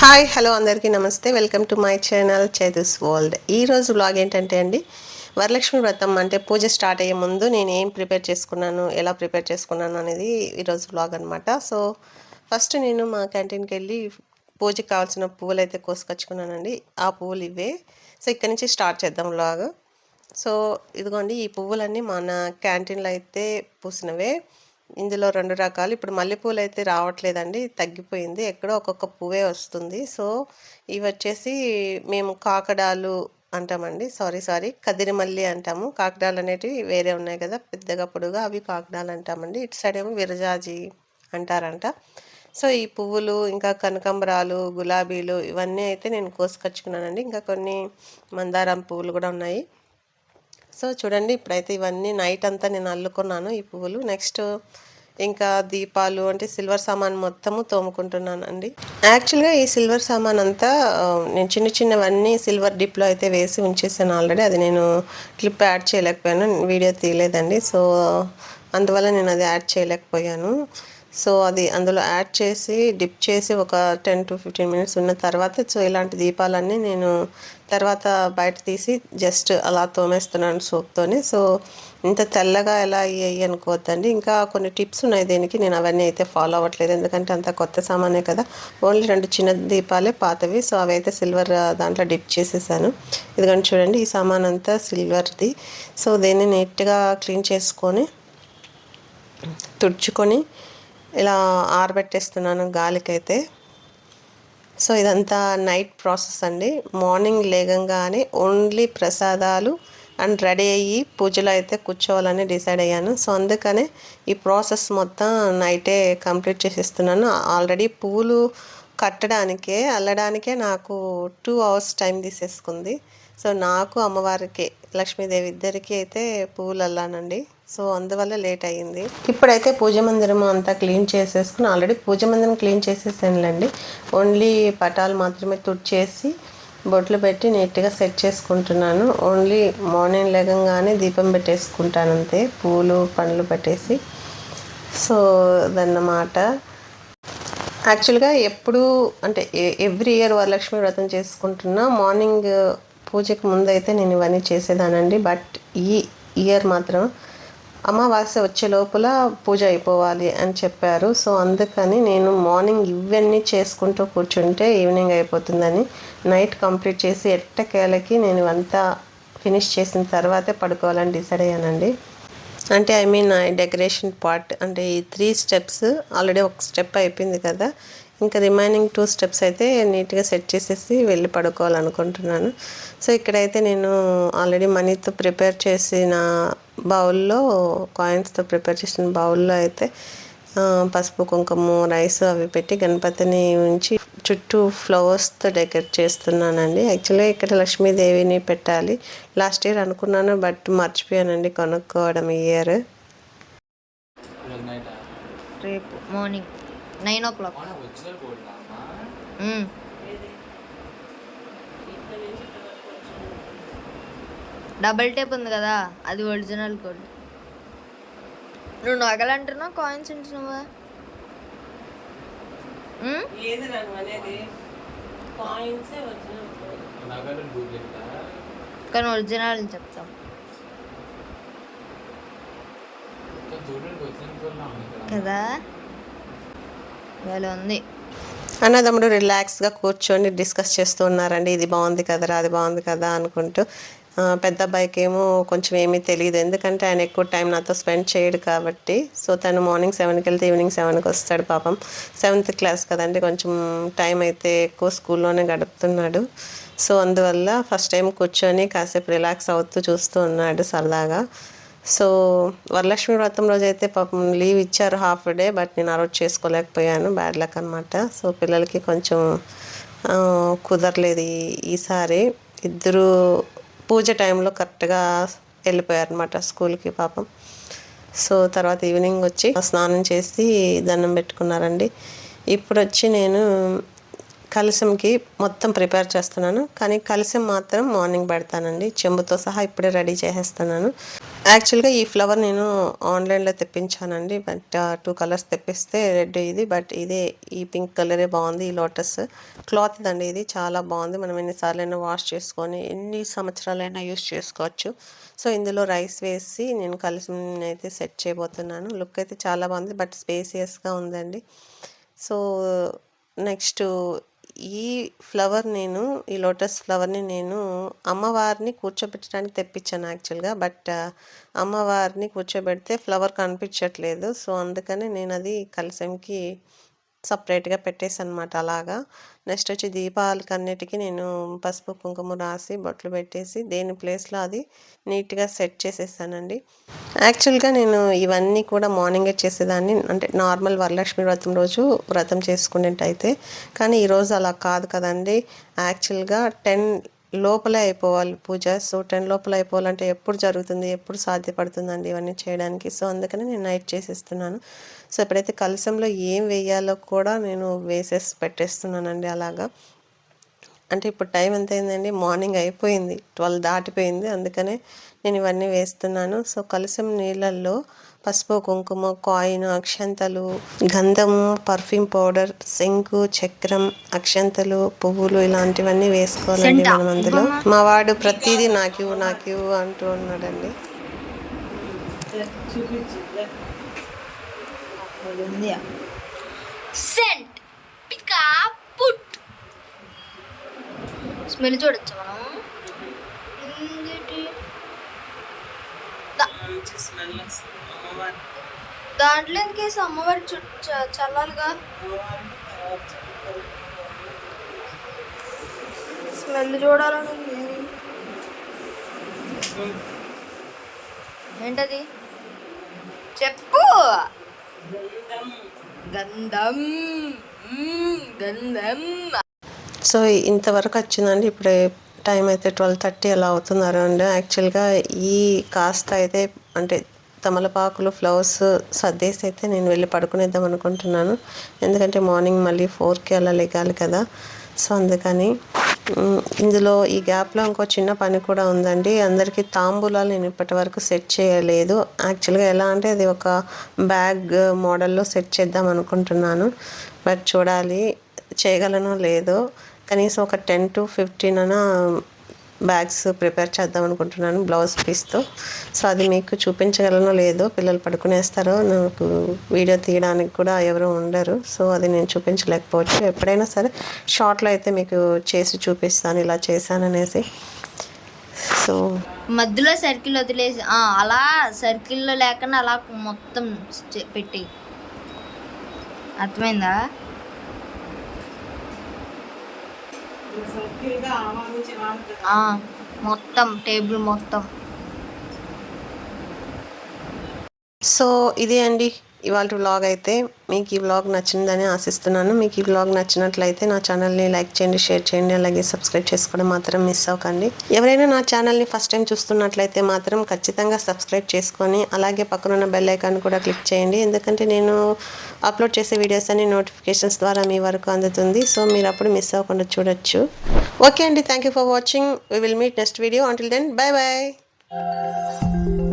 Hi hello అందరికీ నమస్తే. Welcome to my channel Chaitu's world. ఈరోజు వ్లాగ్ ఏంటంటే అండి వరలక్ష్మి వ్రతం అంటే పూజ స్టార్ట్ అయ్యే ముందు నేను ఏం ప్రిపేర్ చేసుకున్నాను ఎలా ప్రిపేర్ చేసుకున్నాను అనేది ఈరోజు వ్లాగ్ అనమాట సో ఫస్ట్ నేను మా క్యాంటీన్కి వెళ్ళి పూజకి కావాల్సిన పువ్వులు అయితే కోసుకొచ్చుకున్నానండి. ఆ పువ్వులు ఇవే. సో ఇక్కడ నుంచి స్టార్ట్ చేద్దాం బ్లాగ్ సో ఇదిగోండి ఈ పువ్వులన్నీ మన క్యాంటీన్లో అయితే పూసినవే. ఇందులో రెండు రకాలు. ఇప్పుడు మల్లెపూలు అయితే రావట్లేదండి తగ్గిపోయింది. ఎక్కడో ఒక్కొక్క పువ్వే వస్తుంది. సో ఇవి వచ్చేసి మేము కాకడాలు అంటామండి. సారీ సారీ కదిరిమల్లి అంటాము. కాకడాలు అనేటివి వేరే ఉన్నాయి కదా పెద్దగా పొడుగా అవి కాకడాలు అంటామండి. ఇటు సైడ్ ఏమో విరజాజి అంటారంట. సో ఈ పువ్వులు ఇంకా కనకాంబరాలు గులాబీలు ఇవన్నీ అయితే నేను కోసుకొచ్చుకున్నానండి. ఇంకా కొన్ని మందారం పువ్వులు కూడా ఉన్నాయి. సో చూడండి ఇప్పుడైతే ఇవన్నీ నైట్ అంతా నేను అల్లుకున్నాను ఈ పువ్వులు. నెక్స్ట్ ఇంకా దీపాలు అంటే సిల్వర్ సామాన్ మొత్తము తోముకుంటున్నాను అండి యాక్చువల్గా ఈ సిల్వర్ సామాన్ అంతా నేను చిన్న చిన్నవన్నీ సిల్వర్ డిప్లో అయితే వేసి ఉంచేసాను ఆల్రెడీ. అది నేను క్లిప్ యాడ్ చేయలేకపోయాను వీడియో తీయలేదండి. సో అందువల్ల నేను అది యాడ్ చేయలేకపోయాను. సో అది అందులో యాడ్ చేసి డిప్ చేసి ఒక టెన్ టు ఫిఫ్టీన్ మినిట్స్ ఉన్న తర్వాత సో ఇలాంటి దీపాలన్నీ నేను తర్వాత బయట తీసి జస్ట్ అలా తోమేస్తున్నాను సోప్తోని. సో ఇంత తెల్లగా ఎలా అయ్యాయి అనుకోవద్దండి. ఇంకా కొన్ని టిప్స్ ఉన్నాయి దీనికి నేను అవన్నీ అయితే ఫాలో అవ్వట్లేదు. ఎందుకంటే అంత కొత్త సామానే కదా. ఓన్లీ రెండు చిన్న దీపాలే పాతవి. సో అవి అయితే సిల్వర్ దాంట్లో డిప్ చేసేసాను. ఎందుకంటే చూడండి ఈ సామాన్ అంతా సిల్వర్ది. సో దీన్ని నీట్గా క్లీన్ చేసుకొని తుడుచుకొని ఇలా ఆరబెట్టేస్తున్నాను గాలికైతే. సో ఇదంతా నైట్ ప్రాసెస్ అండి. మార్నింగ్ లేగంగానే ఓన్లీ ప్రసాదాలు అండ్ రెడీ అయ్యి పూజలో అయితే కూర్చోవాలని డిసైడ్ అయ్యాను. సో అందుకనే ఈ ప్రాసెస్ మొత్తం నైటే కంప్లీట్ చేసేస్తున్నాను. ఆల్రెడీ పూలు కట్టడానికే అల్లడానికే నాకు టూ అవర్స్ టైం తీసేసుకుంది. సో నాకు అమ్మవారికి లక్ష్మీదేవి ఇద్దరికీ అయితే పూలు అల్లానండి. సో అందువల్ల లేట్ అయ్యింది. ఇప్పుడైతే పూజ మందిరం అంతా క్లీన్ చేసేసుకుని ఆల్రెడీ పూజ మందిరం క్లీన్ చేసేసానులేండి. ఓన్లీ పటాలు మాత్రమే తుడిచేసి బొట్లు పెట్టి నీట్గా సెట్ చేసుకుంటున్నాను. ఓన్లీ మార్నింగ్ లేగంగానే దీపం పెట్టేసుకుంటాను అంతే. పూలు పండ్లు పెట్టేసి. సో అదన్నమాట. యాక్చువల్గా ఎప్పుడు అంటే ఎవ్రీ ఇయర్ వరలక్ష్మి వ్రతం చేసుకుంటున్నా. మార్నింగ్ పూజకి ముందు అయితే నేను ఇవన్నీ చేసేదానండి. బట్ ఈ ఇయర్ మాత్రం అమావాస్య వచ్చే లోపల పూజ అయిపోవాలి అని చెప్పారు. సో అందుకని నేను మార్నింగ్ ఇవన్నీ చేసుకుంటూ కూర్చుంటే ఈవినింగ్ అయిపోతుందని నైట్ కంప్లీట్ చేసి ఎట్టకేలకి నేను అంతా ఫినిష్ చేసిన తర్వాతే పడుకోవాలని డిసైడ్ అయ్యానండి. అంటే ఐ మీన్ డెకరేషన్ పార్ట్ అంటే ఈ త్రీ స్టెప్స్ ఆల్రెడీ ఒక స్టెప్ అయిపోయింది కదా. ఇంకా రిమైనింగ్ టూ స్టెప్స్ అయితే నీట్గా సెట్ చేసేసి వెళ్ళి పడుకోవాలనుకుంటున్నాను. సో ఇక్కడైతే నేను ఆల్రెడీ మనీతో ప్రిపేర్ చేసిన బౌల్లో కాయిన్స్తో ప్రిపేర్ చేసిన బౌల్లో అయితే పసుపు కుంకుమ రైస్ అవి పెట్టి గణపతిని ఉంచి చుట్టూ ఫ్లవర్స్తో డెకరేట్ చేస్తున్నానండి. యాక్చువల్గా ఇక్కడ లక్ష్మీదేవిని పెట్టాలి. లాస్ట్ ఇయర్ అనుకున్నాను బట్ మర్చిపోయానండి కొనుక్కోవడం ఈ ఇయర్. రేపు morning nine o'clock. Double tape ఉంది కదా అది ఒరిజినల్ కోడ్. నువ్వు నగలంటున్నావు కాయిన్స్ ఉంటున్నావా కానీ ఒరిజినల్ అని చెప్తాం. కదా. వేరే ఉంది. అన్నదమ్ముడు రిలాక్స్గా కూర్చొని డిస్కస్ చేస్తూ ఉన్నారండి. ఇది బాగుంది కదరా అది బాగుంది కదా అనుకుంటూ పెద్ద అబ్బాయికి ఏమో కొంచెం ఏమీ తెలియదు ఎందుకంటే ఆయన ఎక్కువ టైం నాతో స్పెండ్ చేయడు కాబట్టి. సో తను మార్నింగ్ సెవెన్కి వెళ్తే ఈవినింగ్ సెవెన్కి వస్తాడు పాపం. సెవెంత్ క్లాస్ కదండి కొంచెం టైం అయితే ఎక్కువ స్కూల్లోనే గడుపుతున్నాడు. సో అందువల్ల ఫస్ట్ టైం కూర్చొని కాసేపు రిలాక్స్ అవుతూ చూస్తూ ఉన్నాడు సరదాగా. సో వరలక్ష్మి వ్రతం రోజైతే పాపం లీవ్ ఇచ్చారు హాఫ్ డే బట్ నేను ఆ రోజు చేసుకోలేకపోయాను. బ్యాడ్ లక్ అనమాట సో పిల్లలకి కొంచెం కుదరలేదు ఈసారి. ఇద్దరు పూజ టైంలో కరెక్ట్గా వెళ్ళిపోయారు అనమాట స్కూల్కి పాపం. సో తర్వాత ఈవినింగ్ వచ్చి స్నానం చేసి దండం పెట్టుకున్నారండి. ఇప్పుడు వచ్చి నేను కలిసంకి మొత్తం ప్రిపేర్ చేస్తున్నాను. కానీ కలిసం మాత్రం మార్నింగ్ పెడతానండి. చెంబుతో సహా ఇప్పుడే రెడీ చేసేస్తున్నాను. యాక్చువల్గా ఈ ఫ్లవర్ నేను ఆన్లైన్లో తెప్పించానండి. బట్ టూ కలర్స్ తెప్పిస్తే రెడ్ ఇది. బట్ ఇదే ఈ పింక్ కలరే బాగుంది. ఈ లోటస్ క్లాత్ అండి ఇది. చాలా బాగుంది. మనం ఎన్నిసార్లైనా వాష్ చేసుకొని ఎన్ని సంవత్సరాలైనా యూస్ చేసుకోవచ్చు. సో ఇందులో రైస్ వేసి నేను కలిసి అయితే సెట్ చేయబోతున్నాను. లుక్ అయితే చాలా బాగుంది. బట్ స్పేసియస్గా ఉందండి. సో నెక్స్ట్ ఈ ఫ్లవర్ నేను ఈ లోటస్ ఫ్లవర్ని నేను అమ్మవారిని కూర్చోబెట్టడానికి తెప్పించాను యాక్చువల్గా. బట్ అమ్మవారిని కూర్చోబెడితే ఫ్లవర్ కనిపించట్లేదు. సో అందుకని నేను అది కలిసంకి సపరేట్గా పెట్టేసి అనమాట అలాగా. నెక్స్ట్ వచ్చి దీపాలకి అన్నిటికీ నేను పసుపు కుంకుమ రాసి బొట్లు పెట్టేసి దేని ప్లేస్లో అది నీట్గా సెట్ చేసేసానండి యాక్చువల్గా నేను ఇవన్నీ కూడా మార్నింగే చేసేదాన్ని. అంటే నార్మల్ వరలక్ష్మి వ్రతం రోజు వ్రతం చేసుకునేట్టయితే కానీ ఈరోజు అలా కాదు కదండి. యాక్చువల్గా టెన్ లోపలే అయిపోవాలి పూజ. సో టెన్ లోపల అయిపోవాలంటే ఎప్పుడు జరుగుతుంది ఎప్పుడు సాధ్యపడుతుందండి ఇవన్నీ చేయడానికి. సో అందుకని నేను నైట్ చేసేస్తున్నాను. సో ఎప్పుడైతే కలసంలో ఏం వేయాలో కూడా నేను వేసేసి పెట్టేస్తున్నానండి అలాగా. అంటే ఇప్పుడు టైం ఎంత అయిందండి? మార్నింగ్ అయిపోయింది. ట్వెల్వ్ దాటిపోయింది. అందుకనే నేను ఇవన్నీ వేస్తున్నాను. సో కలసం నీళ్ళల్లో పసుపు కుంకుమ కాయిన్ అక్షంతలు గంధము పర్ఫ్యూమ్ పౌడర్ శంకు చక్రం అక్షంతలు పువ్వులు ఇలాంటివన్నీ వేసుకోవాలండి? మనం అందులో. మా వాడు ప్రతిదీ నాకు ఇవ్వు, నాకు ఇవ్వు అంటూ ఉన్నాడండి. సెంట్ పికా పుట్. స్మెల్ చూడొచ్చా మనం? ఇంకేంటి? దా- దాంట్లో ఎందుకేసి అమ్మవారి చుట్టూ చ- చల్లాలిగా. స్మెల్ చూడాలని ఉంది. ఏంటది? చెప్పు. గంధం. గంధం. సో ఇంతవరకు వచ్చిందండి. ఇప్పుడు టైం అయితే ట్వెల్వ్ థర్టీ అలా అవుతుంది అరౌండ్ యాక్చువల్గా ఈ కాస్త అయితే అంటే తమలపాకులు ఫ్లవర్స్ సర్దేసి అయితే నేను వెళ్ళి పడుకునేద్దాం అనుకుంటున్నాను. ఎందుకంటే మార్నింగ్ మళ్ళీ ఫోర్కి అలా లెగాలి కదా. సో అందుకని ఇందులో ఈ గ్యాప్లో ఇంకో చిన్న పని కూడా ఉందండి. అందరికీ తాంబూలాలు నేను ఇప్పటి వరకు సెట్ చేయలేదు యాక్చువల్గా ఎలా అంటే అది ఒక బ్యాగ్ మోడల్లో సెట్ చేద్దాం అనుకుంటున్నాను. బట్ చూడాలి చేయగలనో లేదో. కనీసం ఒక టెన్ టు ఫిఫ్టీన్ అన్నా బ్యాగ్స్ ప్రిపేర్ చేద్దాం అనుకుంటున్నాను బ్లౌజ్ పీస్తో. సో అది మీకు చూపించగలనో లేదో పిల్లలు పడుకునేస్తారో నాకు వీడియో తీయడానికి కూడా ఎవరు ఉండరు. సో అది నేను చూపించలేకపోవచ్చు. ఎప్పుడైనా సరే షార్ట్లో అయితే మీకు చేసి చూపిస్తాను ఇలా చేశాననేసి సో మధ్యలో సర్కిల్ వదిలేసి అలా సర్కిల్లో లేకుండా అలా మొత్తం పెట్టి. అర్థమైందా ఆ, మొత్తం టేబుల్ మొత్తం. సో ఇదే అండి. ఇవాళ వ్లాగ్ అయితే మీకు ఈ వ్లాగ్ నచ్చిందని ఆశిస్తున్నాను. మీకు ఈ వ్లాగ్ నచ్చినట్లయితే నా ఛానల్ని లైక్ చేయండి షేర్ చేయండి అలాగే సబ్స్క్రైబ్ చేసుకోవడం మాత్రం మిస్ అవ్వకండి. ఎవరైనా నా ఛానల్ని ఫస్ట్ టైం చూస్తున్నట్లయితే మాత్రం ఖచ్చితంగా సబ్స్క్రైబ్ చేసుకొని అలాగే పక్కనున్న బెల్ ఐకాన్ కూడా క్లిక్ చేయండి. ఎందుకంటే నేను అప్లోడ్ చేసే వీడియోస్ అన్ని నోటిఫికేషన్స్ ద్వారా మీ వరకు అందుతుంది. సో మీరు అప్పుడు మిస్ అవ్వకుండా చూడొచ్చు. ఓకే అండి thank you for watching we will meet next video until then bye bye